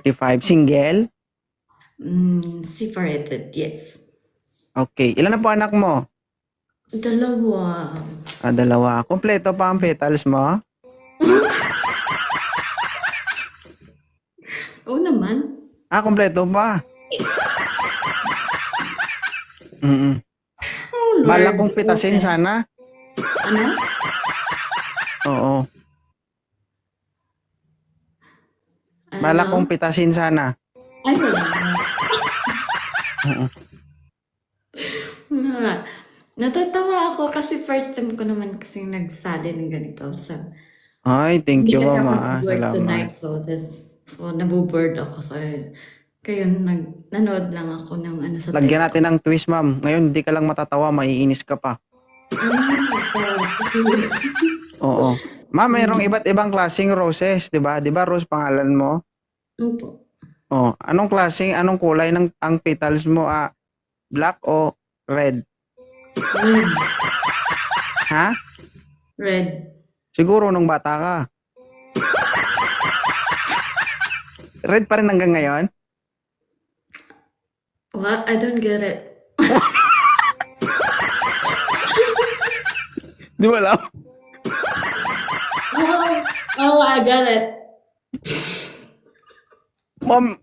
35. Single? Mm, separated, yes. Okay. Ilan na po anak mo? Dalawa. Ah, dalawa. Kompleto pa ang petals mo? Oo naman. Ah, kompleto pa. Mm Oh, Lord. Balak kong pitasin Okay. sana. Ano? Oo. Balak Ano? kong pitasin sana. Oo. Nga. Natatawa ako kasi first time ko naman kasi nagsali ng ganito. So, Ay, thank you, kasi ako mama. nag-work Salamat. tonight. So, that's, so nabuboard ako. So, kaya nag, nanood lang ako ng ano sa Lagyan natin ng twist, ma'am. Ngayon, hindi ka lang matatawa, maiinis ka pa. Ah, kasi, Oo. Ma'am, mayroong iba't ibang klaseng roses, 'di ba? 'Di ba rose pangalan mo? Opo. Oh, anong klaseng, anong kulay ng ang petals mo? Ah, black o red? Red. Ha? Red. Siguro nung bata ka. Red pa rin hanggang ngayon? What? I don't get it. Di ba alam? Oh, oh, I got it. Ma'am,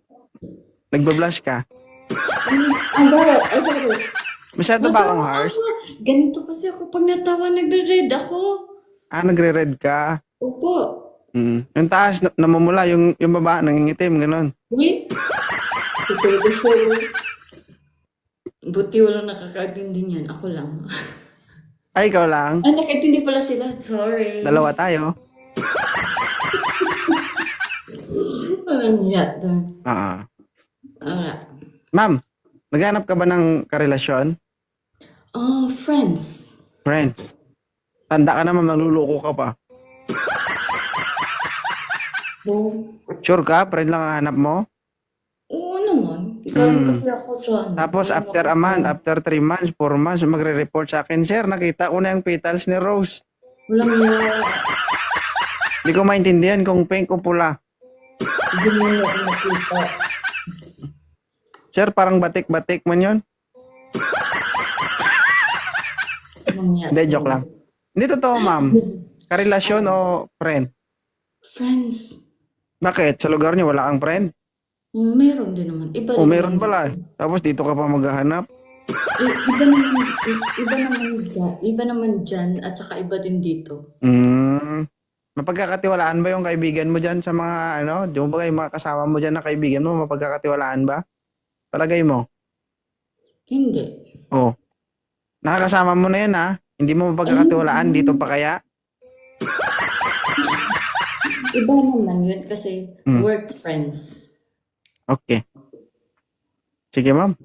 nagbablush ka. I got it. I got it. Masyado ba akong harsh? Ganito kasi ako pag natawa, nagre-red ako. Ah, nagre-red ka. Opo. Mm. Yung taas, na- namumula. Yung, yung baba, nangingitim, ganun. Uy. Ito ko siya. Buti walang nakakaintindi niyan. Ako lang. Ay, ikaw lang. Ay, nakaintindi pala sila. Sorry. Dalawa tayo. Walang yat doon. Ah. Alright. Ma'am, naghanap ka ba ng karelasyon? Oh, friends. Friends. Tanda ka na, ma'am, naluloko ka pa. Oh, Sure ka? Friend lang ang hanap mo? oo naman. Galing Hmm. kasi ako sa ano. Tapos after a month, after 3 months, 4 months, magre-report sa akin, Sir, nakita ko na yung petals ni Rose. Walang yat. Hindi ko maintindihan kung pink o pula. Hindi mo na nakita. Sir, parang batik-batik man yun. Yat. Hindi, joke lang. Hindi totoo, ma'am. Karelasyon o friend? Friends. Bakit? Sa lugar niyo wala kang friend? Mm, Meron din naman. Iba O din meron naman. pala eh. Tapos dito ka pa maghahanap. I- iba naman, i- iba naman dyan, iba naman dyan, at saka iba din dito. Hmm. Mapagkakatiwalaan ba yung kaibigan mo dyan sa mga ano? Di mo ba yung mga kasama mo dyan na kaibigan mo? Mapagkakatiwalaan ba? Palagay mo? Hindi. Oh. Nakakasama mo na yan ha? Hindi mo mapagkakatiwalaan dito pa kaya? Iba naman yun kasi Mm. work friends. Okay. Sige ma'am.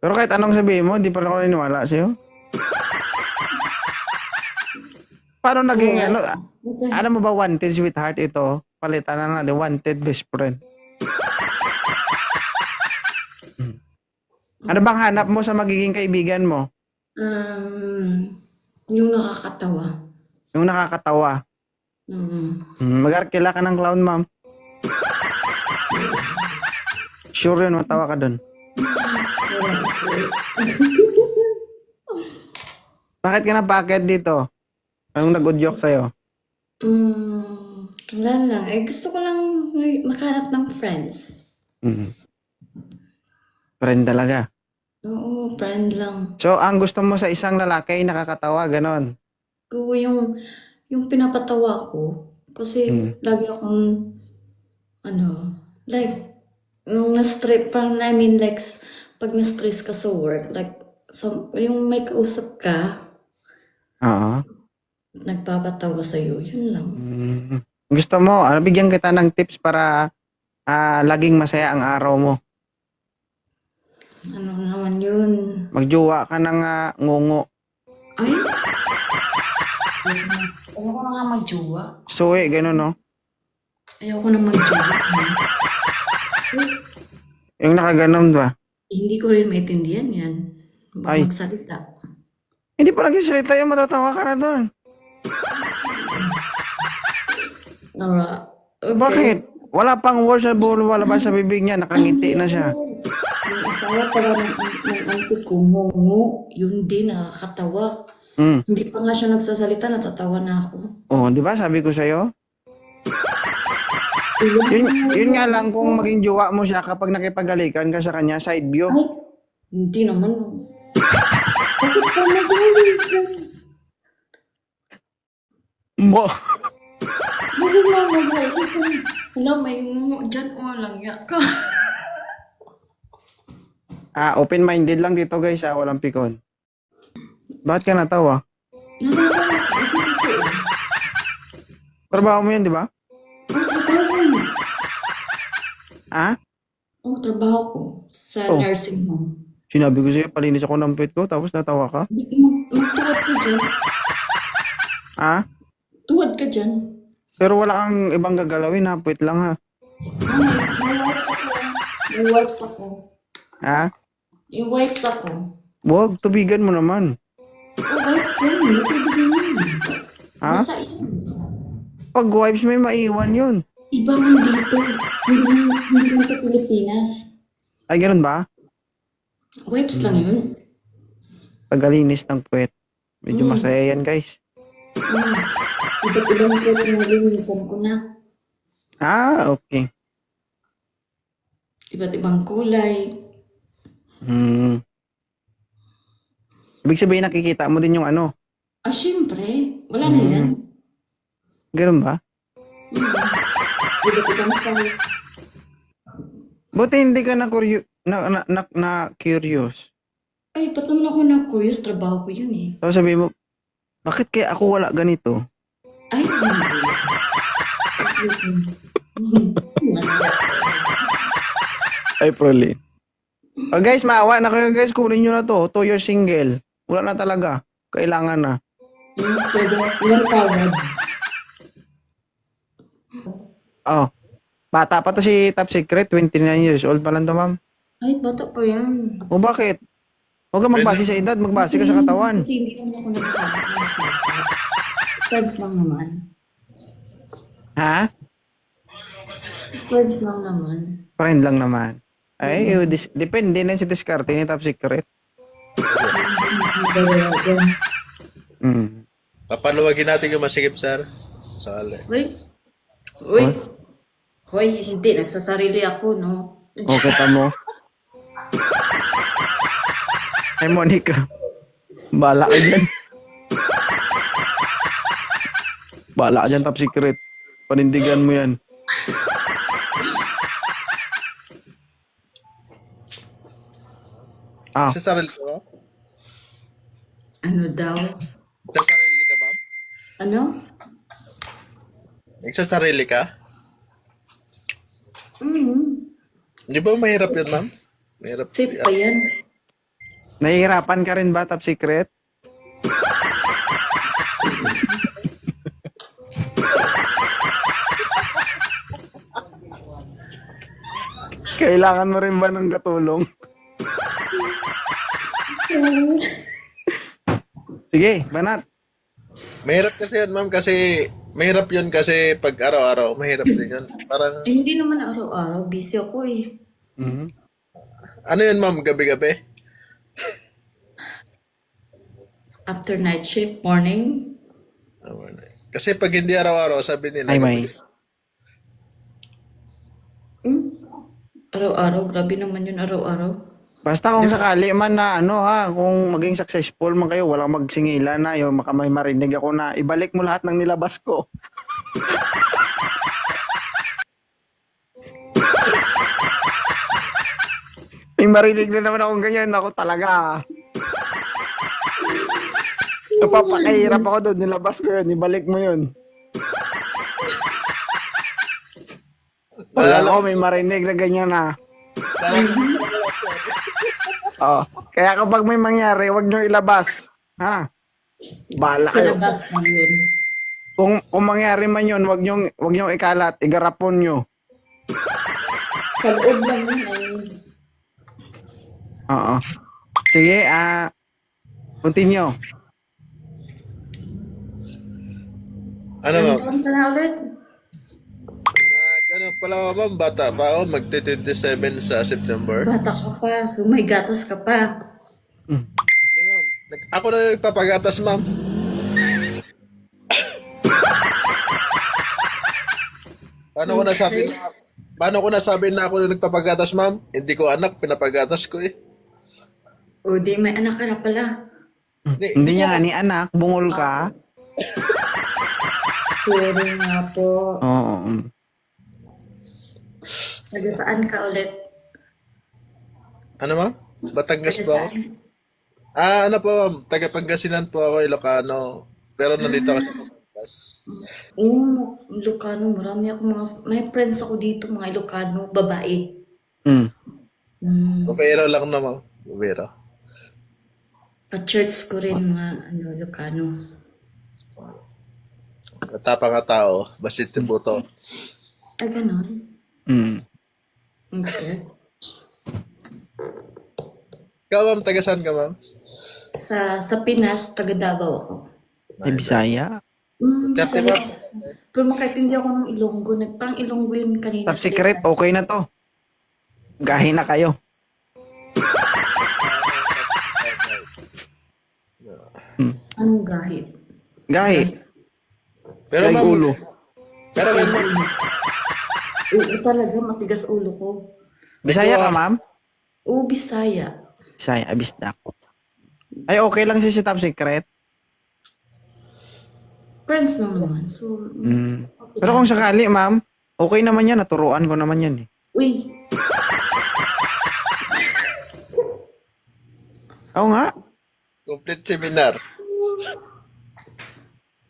Pero kahit anong sabihin mo, hindi pa ako naniniwala sa'yo. Paano naging ano? Alam mo ba wanted sweetheart ito? Palitan na natin wanted best friend. Ano bang hanap mo sa magiging kaibigan mo? Um, yung nakakatawa. Yung nakakatawa. Mm. Hmm, mag-arkila ka ng clown, ma'am. Sure yun, matawa ka dun. Bakit ka napakit dito? Anong nag-udyok sa'yo? Mm, wala lang. Eh, gusto ko lang makahanap ng friends. Hmm. Friend talaga. Oo, friend lang. So, ang gusto mo sa isang lalaki ay nakakatawa, ganon. Oo, yung, yung pinapatawa ko. Kasi Mm. lagi akong, ano, like, nung na-stress, parang, I mean, like, pag na-stress ka sa work, like, some, yung may kausap ka, Oo. nagpapatawa sa'yo, yun lang. Mm. Gusto mo, ano, bigyan kita ng tips para ah, laging masaya ang araw mo. Ano naman yun? Magjowa ka ng ah, ngungo. Ay? Ayoko na nga magjowa. Suwi, gano'n, no? Ayoko na magjowa. Yung nakaganon ba? Hindi ko rin maintindihan yan. Baka Ay. magsalita. Hindi pa nagsisalita yung matatawa ka na doon. Alright. Okay. Bakit? Wala pang words na lumalabas sa bibig niya. Nakangiti na siya. Yung asawa pala ng, ng auntie ko, ngungu. Yun din, nakakatawa. Mm. Hindi pa nga siya nagsasalita, natatawa na ako. Oh, di ba sabi ko sa'yo? Yun, yun nga lang kung maging jowa mo siya kapag nakipagalikan ka sa kanya, side view. Ay, hindi naman. Bakit pa nagalikan? Mo. Bakit nga nagalikan? Wala, may ngungu dyan. O, lang ka. Ah, open-minded lang dito guys, ah, walang pikon. Bakit ka natawa? Trabaho mo yan, di ba? Ang trabaho ko. Ah? Ang trabaho ko sa Oh. nursing home. Sinabi ko sa'yo, palinis ako ng puwet ko, tapos natawa ka? Mag, magtuwad ka dyan. Ah? Tuwad ka dyan. Pero wala kang ibang gagalawin ha, puwet lang ha. Ah, may, may wipes ako. May wipes ako. Ha? Yung wipes ako. Huwag, tubigan mo naman. Oh, wipes yan. May tubig yan. Ha? Basta yan. Pag wipes may maiwan yun. Iba man dito. Hindi hindi man ito Pilipinas. Ay, ganun ba? Wipes lang yun. Tagalinis ng puwet. Medyo Mm. masaya yan guys. Mm. Iba't ibang ko pinalinisan ko na. Ah, okay. Iba't ibang kulay. Hmm. Ibig sabihin nakikita mo din yung ano. Ah, syempre. Wala na Mm. yan. Ganun ba? Mm. Buti hindi ka na, curyo- na, na, na, na curious. Ay, ba't naman ako na-curious? Trabaho ko yun eh. Tapos sabi mo, bakit kaya ako wala ganito? Ay. Ay, proli. Oh, guys, maawa na kayo guys. Kunin nyo na to. Two years single. Wala na talaga. Kailangan na. Talaga, walang tawad. Oh. Bata pa to si Top Secret. 29 years old pa lang to, ma'am. Ay, bata pa yan. O bakit? Huwag ka magbase sa edad. Magbase ka sa katawan. Kasi hindi naman ako sita. Friends lang naman. Ha? Friends lang naman. Friend lang naman. Ay, dis- depende na si diskarte ni Top Secret. Mm. Papaluwagin natin yung masigip, sir. Sali. Uy. Uy. Hoy, hindi. Nagsasarili ako, no? O, kita mo. Ay, Monica. Bala ka dyan. Bala ka dyan, Top Secret. Panindigan mo yan. Ah, Sa sarili ba? Ano daw? Sa sarili ka, ma'am? Ano? Sa sarili ka? Mm. Hindi ba mahirap yun, ma'am? Mahirap. Safe pa yan. nahihirapan ka rin ba, Top Secret? Kailangan mo rin ba ng katulong? Sige, banat. Mahirap kasi yun, ma'am, kasi mahirap yun kasi pag araw-araw, mahirap din yun. Parang, Eh, hindi naman araw-araw. Busy ako eh. Mhm. ano yun, ma'am, gabi-gabi? After night shift, morning. Kasi pag hindi araw-araw, sabi nila, Ay, may. Hmm? Araw-araw. Grabe naman yun araw-araw. Basta kung sakali man na ano ha, kung maging successful man kayo, walang magsingilan na, yung maka may marinig ako na, ibalik mo lahat ng nilabas ko. may marinig na naman akong ganyan, ako talaga. Napapakahirap ako doon, nilabas ko yun, ibalik mo yun. Wala ako, may marinig na ganyan na. Oh, kaya kapag may mangyari, wag nyo ilabas. Ha? Bala Sa kayo. labas lang yun. Kung, kung mangyari man yun, wag nyo, wag nyo ikalat, igarapon nyo. Sa loob lang yun. Mean. Oo. Sige, ah, continue. ano, ma'am? Ano ka na ulit? Ano pala ma'am, bata pa ako, magte-27 sa September. Bata ka pa, so may gatas ka pa. Hindi, ma'am. Nag- ako na yung nagpapagatas, ma'am. Paano ko nasabi na Paano ko nasabi na ako na nagpapagatas, ma'am? Hindi ko anak, pinapagatas ko eh. O di, may anak ka na pala. Hindi, Hindi niya nga ni anak, bungol ka. Sorry nga po. Oo. Taga saan ka ulit? Ano ma'am? Batangas po ako? Ah, ano po ma'am? Taga Pangasinan po ako, Ilocano. Pero nandito ako sa Batangas. Oo, Ilocano. Marami ako mga, may friends ako dito, mga Ilocano, babae. Mm. Mm. Bubero lang na ma'am. Bubero. Pa-church ko rin mga ano, Ilocano. Matapang nga tao. Basit yung buto. Ay, ganon. Mm. Okay. Ikaw ma'am, taga saan ka ma'am? Sa, sa Pinas, taga Davao ako. Ay, Bisaya. Mm, Kasi sa- ma'am, Pero makaintindi ako ng Ilonggo. Nag, parang Ilonggo yun kanina. Top secret, okay na to. Gahi na kayo. Anong gahit? Gahi. pero Gahi ma'am, ulo. pero ma'am, Oo, talaga, matigas ulo ko. Bisaya ka, ma'am? Oo, Bisaya. Bisaya, abisdak. Ay, okay lang siya si top secret. Friends naman. So, Mm. okay Pero kung sakali, ma'am, okay naman yan. Naturuan ko naman yan eh. Uy, Oo nga. complete seminar.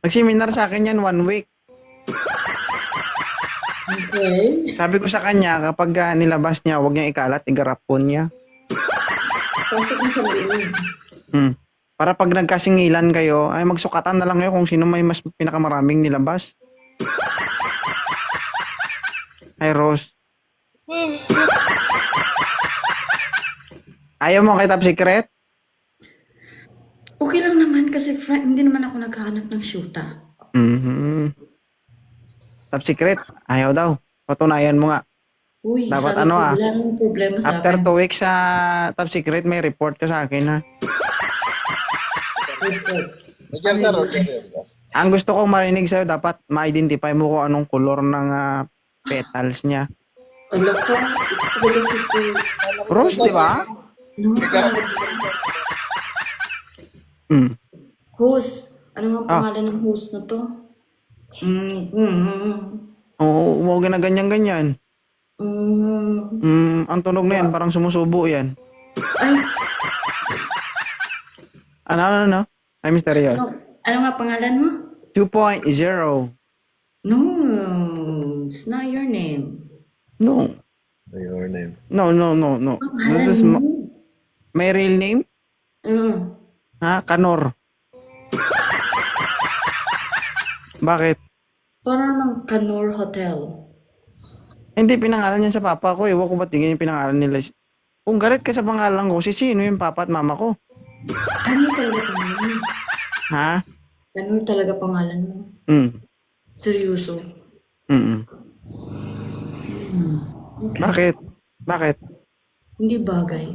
Nag-seminar sa akin yan one week. Okay. Sabi ko sa kanya, kapag ah, nilabas niya, huwag niya ikalat, igarapon niya. Pasok mo sa loob. Hmm. Para pag nagkasingilan kayo, ay magsukatan na lang kayo kung sino may mas pinakamaraming nilabas. Ay, Rose. Ayaw mo kay Top Secret? Okay lang naman kasi friend, hindi naman ako naghahanap ng shoota. Mhm. Top Secret, ayaw daw. Patunayan mo nga. Uy, Dapat ano ah, wala namang problema sa After akin. two weeks sa Top Secret, may report ka sa akin ha. Nagyar sir, okay. Ang gusto kong marinig sa'yo, dapat ma-identify mo kung anong color ng ah, petals niya. Si Kuya. Rose, di ba? No, host. Ano nga Ah. pangalan ng host na to? Mm, mm, mm, Oo, huwag na ganyan-ganyan. mm. Mm, ang tunog na yan, parang sumusubo yan. Ay, Ano, ano, ano? Ay, Mr. Rion. ano, ano nga pangalan mo? 2.0. No, it's not your name. No. Your name. No, no, no, no. Pangalan That is mo? ma- my real name? Mm. Ha? Kanor. Bakit? Parang ng Canor Hotel. Hindi, pinangalan yan sa papa ko. Ewan ko ba't tingin yung pinangalan nila. Kung galit ka sa pangalan ko, si sino yung papa at mama ko? Ano talaga pangalan mo? Ha? Ano talaga pangalan mo? Mm. Seryoso. Mm Bakit? Bakit? Hindi bagay.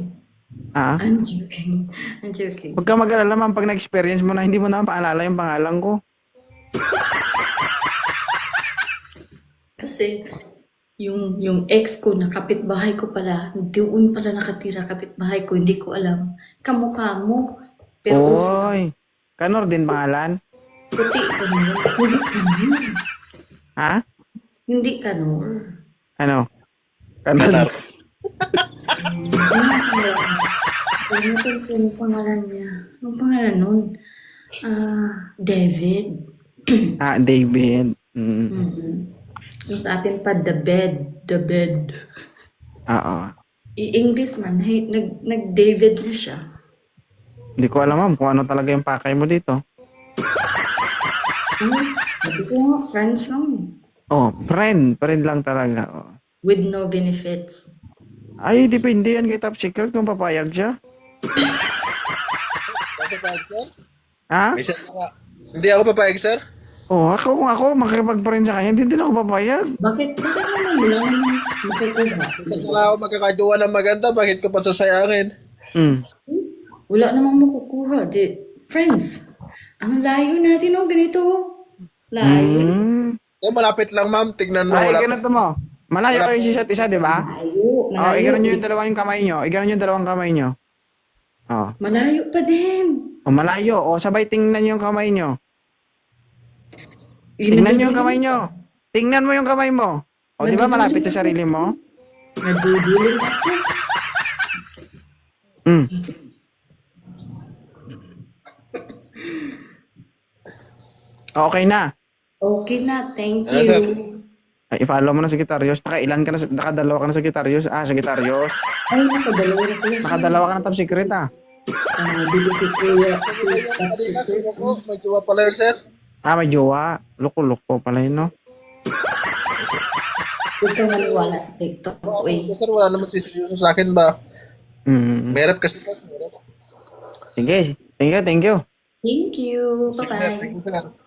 Ha? I'm joking. I'm joking. Huwag ka mag-alala man pag na-experience mo na hindi mo na paalala yung pangalan ko. Kasi yung yung ex ko na kapitbahay ko pala, doon pala nakatira kapitbahay ko, hindi ko alam. Kamukha mo. Pero. Oy. Kanor din pangalan? puti ka mo. Hindi kanor. Ha? Hindi kanor. Ano? Kanor. Ko yung pangalan niya. Ang pangalan nun? Ah, David. Ah, David. Mm. Mm-hmm. Yung sa atin pa, the bed. The bed. Oo. I-English man, hey, nag, nag-David na siya. Hindi ko alam ma'am kung ano talaga yung pakay mo dito. Ano? Sabi ko nga, friends lang. Oh, friend. Friend lang talaga. Oh. With no benefits. Ay, depende yan kay Top Secret kung papayag siya. Papayag, sir? Ha? May sir, Hindi ako papayag, sir. Oh, ako kung ako makikipag-friend sa kanya, hindi din ako papayag. Bakit? Bakit naman wala naman makukuha? Kasi wala ako magkakaduwa ng maganda, bakit ko pa sasayangin? Mm. Wala namang makukuha. Di, friends, ang layo natin oh, ganito oh. Layo. Mm. Eh, malapit lang ma'am, tignan mo. Ay, Wala. ganito mo. Malayo kayo sa isa't isa, di ba? Malayo. Oh, Malayo. iganon nyo yung dalawang kamay nyo. Iganon nyo yung dalawang kamay nyo. Oh. Malayo pa din. O malayo. O sabay tingnan nyo yung kamay nyo. Tingnan yung kamay nyo. Tingnan mo yung kamay mo. O di ba malapit sa sarili mo? Naduduling ako. Mm. Okay na. Okay na, thank you. Ay, i-follow mo na sa Gitarios. Nakailan ka na, sa- nakadalawa ka na sa Gitarios. Ah, sa Gitarios. Ay, nakadalawa na pala. Nakadalawa ka na top secret ah. Ah, dito si Kuya. Si Kanina, Tapsi. sino ko? May jowa pala yun, sir. Ah, may jowa. Loko-loko pala yun, no? Huwag kang maniwala sa TikTok. Uy. Sir, wala naman siseryoso sa akin ba? Mm. Meron kasi. sir. Meron. Sige. Thank you, thank you. Thank you. Sige, Bye-bye. thank you, sir.